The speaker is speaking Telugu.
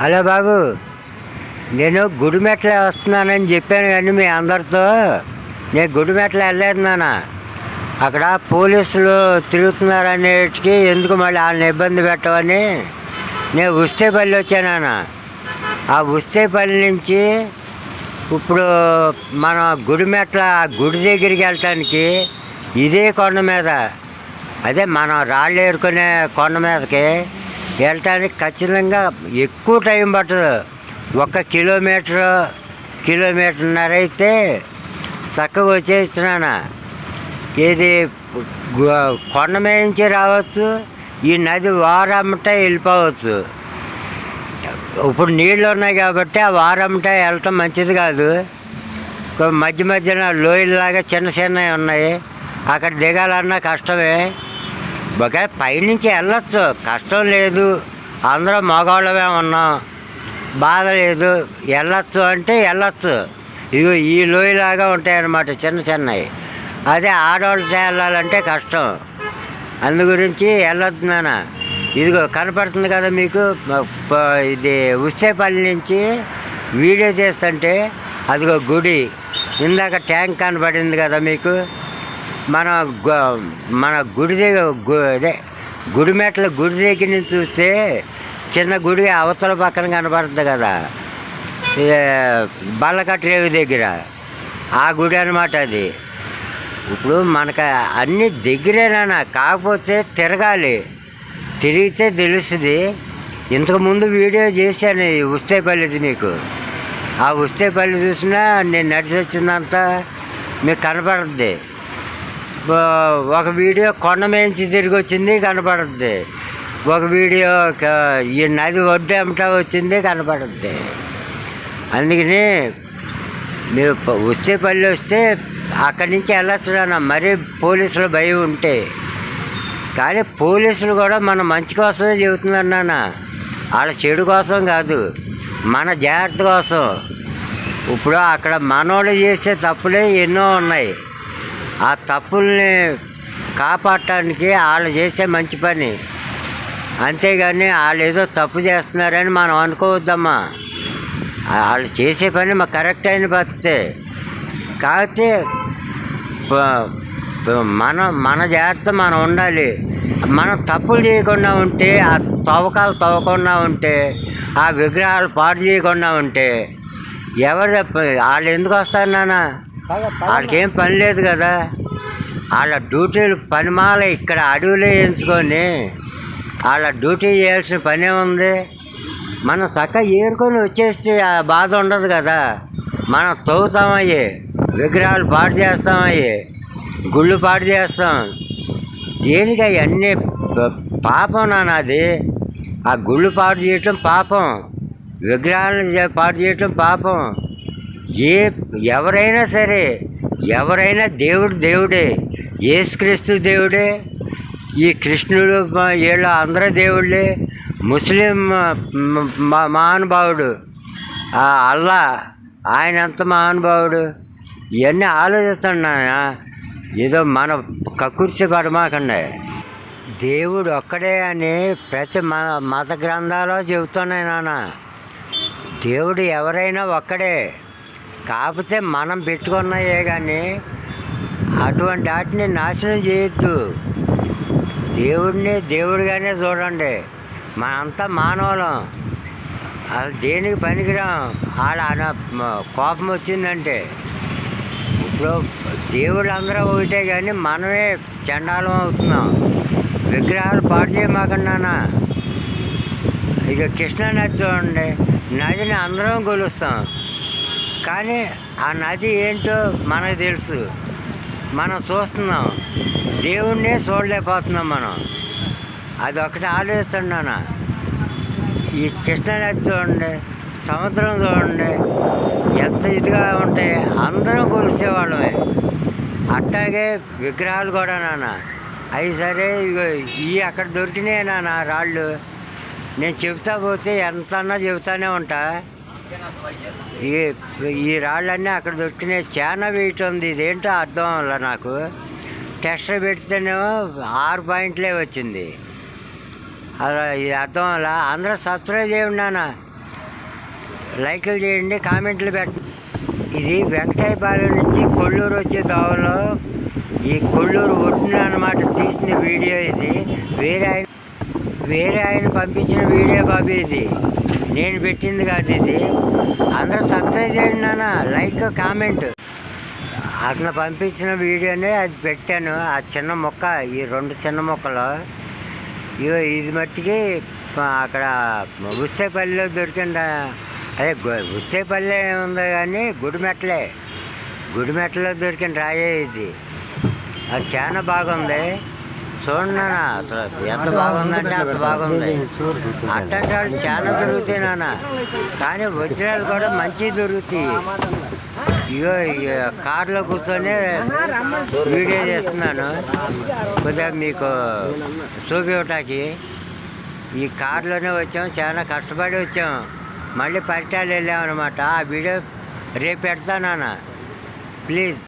హలో బాబు నేను గుడిమెట్ల వస్తున్నానని చెప్పాను కానీ మీ అందరితో. నేను గుడిమెట్ల వెళ్ళలేదు నాన్న. అక్కడ పోలీసులు తిరుగుతున్నారనేటికి ఎందుకు మళ్ళీ వాళ్ళని ఇబ్బంది పెట్టమని నేను ఉస్తేపల్లి వచ్చానాన్న ఆ ఉస్తేపల్లి నుంచి ఇప్పుడు మన గుడిమెట్ల గుడి దగ్గరికి వెళ్ళటానికి ఇదే కొండ మీద. అదే మనం రాళ్ళు ఏరుకునే కొండ మీదకి వెళ్ళటానికి ఖచ్చితంగా ఎక్కువ టైం పట్టదు. ఒక కిలోమీటర్ కిలోమీటర్న్నర అయితే చక్కగా వచ్చేస్తున్నాను. ఇది కొండ మీద నుంచి రావచ్చు ఈ నది వారమ్మటే వెళ్ళిపోవచ్చు. ఇప్పుడు నీళ్ళు ఉన్నాయి కాబట్టి ఆ వారమ్మట వెళ్ళటం మంచిది కాదు. మధ్య మధ్యన లోయలాగా చిన్న చిన్నవి ఉన్నాయి. అక్కడ దిగాలన్నా కష్టమే. ఒక పైనుంచి వెళ్ళొచ్చు. కష్టం లేదు. అందరూ మగవాళ్ళమే ఉన్నాం. బాధ లేదు. వెళ్ళొచ్చు అంటే వెళ్ళొచ్చు. ఇవి ఈ లోయలాగా ఉంటాయన్నమాట చిన్న చిన్నవి. అదే ఆడవాళ్ళతో వెళ్ళాలంటే కష్టం. అందు గురించి వెళ్ళొద్దు నాన్న. ఇదిగో కనపడుతుంది కదా మీకు? ఇది ఉస్తేపల్లి నుంచి వీడియో చేస్తుంటే అదిగో గుడి. ఇందాక ట్యాంక్ కనపడింది కదా మీకు? మన మన గుడి దగ్గర గు- అదే గుడి మెట్ల గుడి దగ్గర నుంచి చూస్తే చిన్న గుడి అవతల పక్కన కనపడుతుంది కదా. ఏ, దగ్గర. ఆ గుడి అనమాట అది. ఇప్పుడు మనకు అన్ని దగ్గరేనా కాకపోతే తిరగాలి. తిరిగితే తెలుస్తుంది. ఇంతకుముందు వీడియో చేశాను ఈ ఉస్తేపల్లిది మీకు. ఆ ఉస్తేపల్లి చూసినా నేను నడిచి వచ్చిందంతా మీకు కనపడుతుంది ఒక వీడియో కొండ మేంచి తిరిగి వచ్చింది కనపడుద్ది. ఒక వీడియో ఈ నది ఒడ్డు ఏమిటా వచ్చింది కనపడుద్ది. అందుకని మీరు వస్తే ఉస్తేపల్లి వస్తే అక్కడి నుంచి వెళ్ళొచ్చున్నా మరీ పోలీసులు భయం ఉంటే. కానీ పోలీసులు కూడా మన మంచి కోసమే చెబుతున్నారు నాన్న. వాళ్ళ చెడు కోసం కాదు మన జాగ్రత్త కోసం. ఇప్పుడు అక్కడ మనోళ్ళు చేసే తప్పులే ఎన్నో ఉన్నాయి. ఆ తప్పుల్ని కాపాడటానికి వాళ్ళు చేసే మంచి పని. అంతేగాని వాళ్ళు ఏదో తప్పు చేస్తున్నారని మనం అనుకోవద్దమ్మా. వాళ్ళు చేసే పని మాకు కరెక్ట్ అయిన పద్ధతే. కాకపోతే మన మన జాగ్రత్త మనం ఉండాలి. మనం తప్పులు చేయకుండా ఉంటే ఆ తవ్వకాలు తవ్వకుండా ఉంటే ఆ విగ్రహాలు పాడు చేయకుండా ఉంటే ఎవరు వాళ్ళు ఎందుకు వస్తారు నాన్న? వాడికేం పని లేదు కదా. వాళ్ళ డ్యూటీలు పనిమాల ఇక్కడ అడవులే ఎంచుకొని వాళ్ళ డ్యూటీ చేయాల్సిన పనే ఉంది. మనం చక్కగా ఏరుకొని వచ్చేస్తే ఆ బాధ ఉండదు కదా. మనం తవ్వుతామయ్యి విగ్రహాలు పాడు చేస్తామయ్యి గుళ్ళు పాడు చేస్తాం. దేనికి అవన్నీ పాపం నాన్నది ఆ గుళ్ళు పాడు చేయటం పాపం. విగ్రహాలను పాడు చేయటం పాపం. ఏ ఎవరైనా సరే ఎవరైనా దేవుడు దేవుడే ఏసుక్రీస్తు దేవుడే ఈ కృష్ణుడు వీళ్ళ వీళ్ళు అందరూ దేవుళ్ళే ముస్లిం మహానుభావుడు ఆ అల్లా ఆయన ఎంత మహానుభావుడు ఇవన్నీ ఆలోచిస్తున్నా ఏదో మన కకుర్చి పడమాకండి. దేవుడు ఒక్కడే అని ప్రతి మ మత గ్రంథాలు చెబుతున్నాయి నాన్న దేవుడు ఎవరైనా ఒక్కడే. కాకపోతే మనం పెట్టుకున్నాయే కానీ అటువంటి వాటిని నాశనం చేయొద్దు. దేవుడిని దేవుడిగానే చూడండి. మనంతా మానవులం. అది దేనికి పనికిరాం? వాళ్ళ అన- కోపం వచ్చిందంటే. ఇప్పుడు దేవుడు అందరూ ఒకటే కానీ మనమే చండాలం అవుతున్నాం. విగ్రహాలు పాడు చేయమాకన్నానా ఇక కృష్ణా నది చూడండి. నదిని అందరం కొలుస్తాం. కానీ ఆ నది ఏంటో మనకు తెలుసు. మనం చూస్తున్నాం. దేవుణ్ణే చూడలేకపోతున్నాం మనం. అది ఒకటి ఆలోచిస్తున్నాను ఈ కృష్ణానది చూడండి సముద్రం చూడండి ఎంత ఇదిగా ఉంటాయి అందరం కొలిసేవాళ్ళమే. అట్టాగే విగ్రహాలు కూడా నాన్న. అవి సరే ఇగో ఈ అక్కడ దొరికినాయి నాన్న రాళ్ళు. నేను చెబుతా పోతే ఎంత అన్నా చెబుతానే ఉంటా. ఈ ఈ రాళ్ళన్నీ అక్కడ దొరికినాయి చాలా వెయిట్ ఉంది. ఇదేంటో అర్థం అవ్వాల నాకు. టెస్ట్ పెడితేనేమో ఆరు పాయింట్లే వచ్చింది. అలా ఇది అర్థం అలా అందరూ సబ్స్క్రైబ్ చేయండి నాన్న. లైకులు చేయండి కామెంట్లు పెట్టండి. ఇది వెంకటాయపాలెం నుంచి కొల్లూరు వచ్చే దోవలో ఈ కొల్లూరు ఒడ్డున అనమాట తీసిన వీడియో ఇది. వేరే వేరే ఆయన పంపించిన వీడియో బాబు ఇది. నేను పెట్టింది కాదు ఇది. అందరూ సబ్స్క్రైబ్ చేయండి నాన్న లైక్ కామెంట్. అతను పంపించిన వీడియోనే అది పెట్టాను. ఆ చిన్న మొక్క ఈ రెండు చిన్న మొక్కలు. ఇగో ఇది మట్టికి అక్కడ ఉస్తేపల్లిలో దొరికింది? అదే గు- ఉస్తేపల్లి ఉంది కానీ గుడిమెట్లే గుడిమెట్లలో దొరికిన రాయే ఇది. అది చాలా బాగుంది. చూడండి నాన్న అసలు ఎంత బాగుందంటే అంత బాగుంది. అట్లాంటి వాళ్ళు చాలా దొరుకుతాయి నాన్న. కానీ వజ్రాలు కూడా మంచివి దొరుకుతాయి. ఇగో కారులో కూర్చొని వీడియో చేస్తున్నాను. కొద్దిగా మీకు చూపించటానికి ఈ కారులోనే వచ్చాం చాలా కష్టపడి వచ్చాం. మళ్ళీ పరిటాలు వెళ్ళామన్నమాట. ఆ వీడియో రేపు పెడతాను ప్లీజ్.